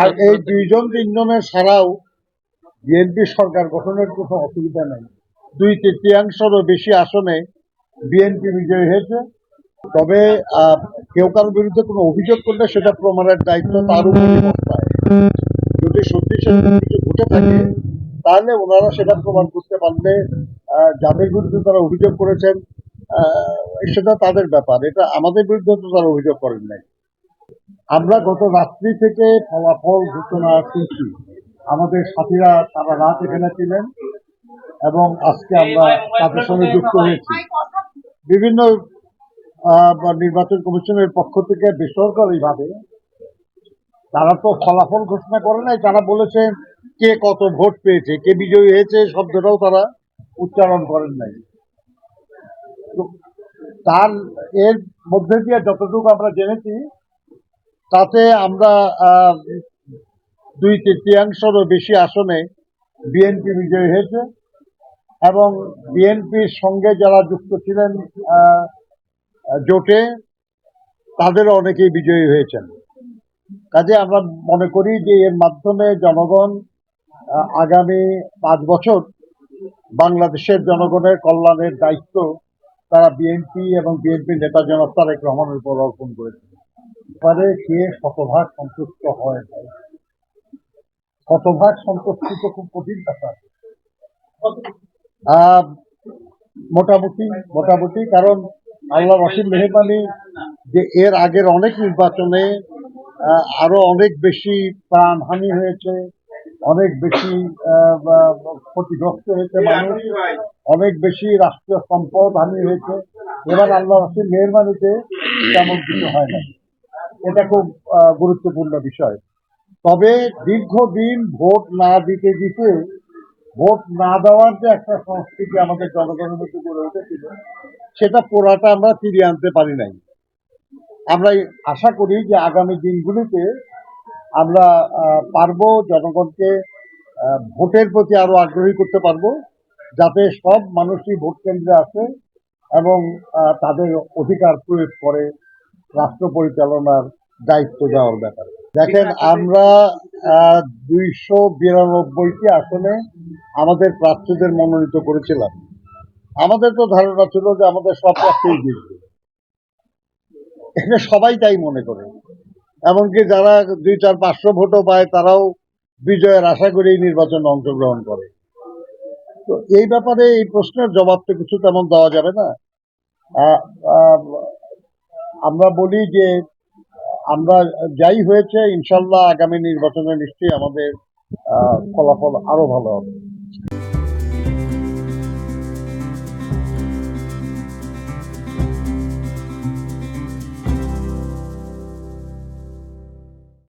আর এই দুইজন তিনজনের ছাড়াও বিএনপি সরকার গঠনের কোনো অসুবিধা নেই। দুই তৃতীয়াংশেরও বেশি আসনে বিএনপি বিজয়ী হয়েছে। তবে কেউ কারোর বিরুদ্ধে কোনো অভিযোগ করলে সেটা প্রমাণের দায়িত্ব তার বর্তায় যদি সত্যি সেরকম কিছু ঘটে থাকে তাহলে ওনারা সেটা প্রমাণ করতে পারলে যাদের বিরুদ্ধে তারা অভিযোগ করেছেন সেটা তাদের ব্যাপার। এটা আমাদের বিরুদ্ধে তো তারা অভিযোগ করেন নাই। আমরা গত রাত্রি থেকে ফলাফল ঘোষণা শুনছি আমাদের সাথীরা তারা রাত এখানে ছিলেন এবং আজকে আমরা তাদের সঙ্গে যুক্ত হয়েছি। বিভিন্ন নির্বাচন কমিশনের পক্ষ থেকে বেসরকারিভাবে তারা তো ফলাফল ঘোষণা করে নাই, তারা বলেছে কে কত ভোট পেয়েছে, কে বিজয়ী হয়েছে শব্দটাও তারা উচ্চারণ করেন নাই। তার, এর মধ্যে দিয়ে যতটুকু আমরা জেনেছি তাতে আমরা দুই তৃতীয়াংশেরও বেশি আসনে বিএনপি বিজয়ী হয়েছে এবং বিএনপির সঙ্গে যারা যুক্ত ছিলেন জোটে, তাদেরও অনেকেই বিজয়ী হয়েছেন। কাজে আমরা মনে করি যে এর মাধ্যমে জনগণ আগামী পাঁচ বছর বাংলাদেশের জনগণের কল্যাণের দায়িত্ব তারা বিএনপি এবং বিএনপি নেতা জনাব তারেক রহমানের উপর অর্পণ করেছে। এবারে কে শতভাগ সন্তুষ্ট হয়? নাই। শতভাগ সন্তুষ্টি তো খুব কঠিন ব্যাপার। মোটামুটি মোটামুটি, কারণ আল্লাহ রসিম মেহরবানি যে এর আগের অনেক নির্বাচনে আরও অনেক বেশি প্রাণহানি হয়েছে, অনেক বেশি ক্ষতিগ্রস্ত হয়েছে মানুষ, অনেক বেশি রাষ্ট্রীয় সম্পদ হানি হয়েছে। এবার আল্লাহ রসিম মেহরবানিতে তেমন কিছু হয় না। এটা খুব গুরুত্বপূর্ণ বিষয়। তবে দীর্ঘদিন ভোট না দিতে দিতে, ভোট না দেওয়ার যে একটা সংস্কৃতি আমাদের জনগণের মধ্যে গড়ে উঠেছিল, সেটা পোড়াটা আমরা ফিরিয়ে আনতে পারি নাই। আমরা আশা করি যে আগামী দিনগুলিতে আমরা পারব জনগণকে ভোটের প্রতি আরও আগ্রহী করতে পারব, যাতে সব মানুষই ভোট কেন্দ্রে আসে এবং তাদের অধিকার প্রয়োগ করে। রাষ্ট্র পরিচালনার দায়িত্ব দেওয়ার ব্যাপারে। দেখেন আমরা দুইশো বিরানব্বইটি আসনে আমাদের প্রার্থীদের মনোনীত করেছিলাম। আমাদের তো ধারণা ছিল যে আমাদের সব প্রার্থীই জিতবে। এটা সবাই তাই মনে করে। এমনকি যারা দুই চার পাঁচশো ভোটও পায় তারাও বিজয়ের আশা করে এই নির্বাচনে অংশগ্রহণ করে। তো এই ব্যাপারে এই প্রশ্নের জবাব তো কিছু তেমন দেওয়া যাবে না। আমরা বলি যে আমরা যাই হয়েছে, ইনশাল্লাহ আগামী নির্বাচনে নিশ্চয়ই আমাদের ফলাফল আরও ভালো হবে।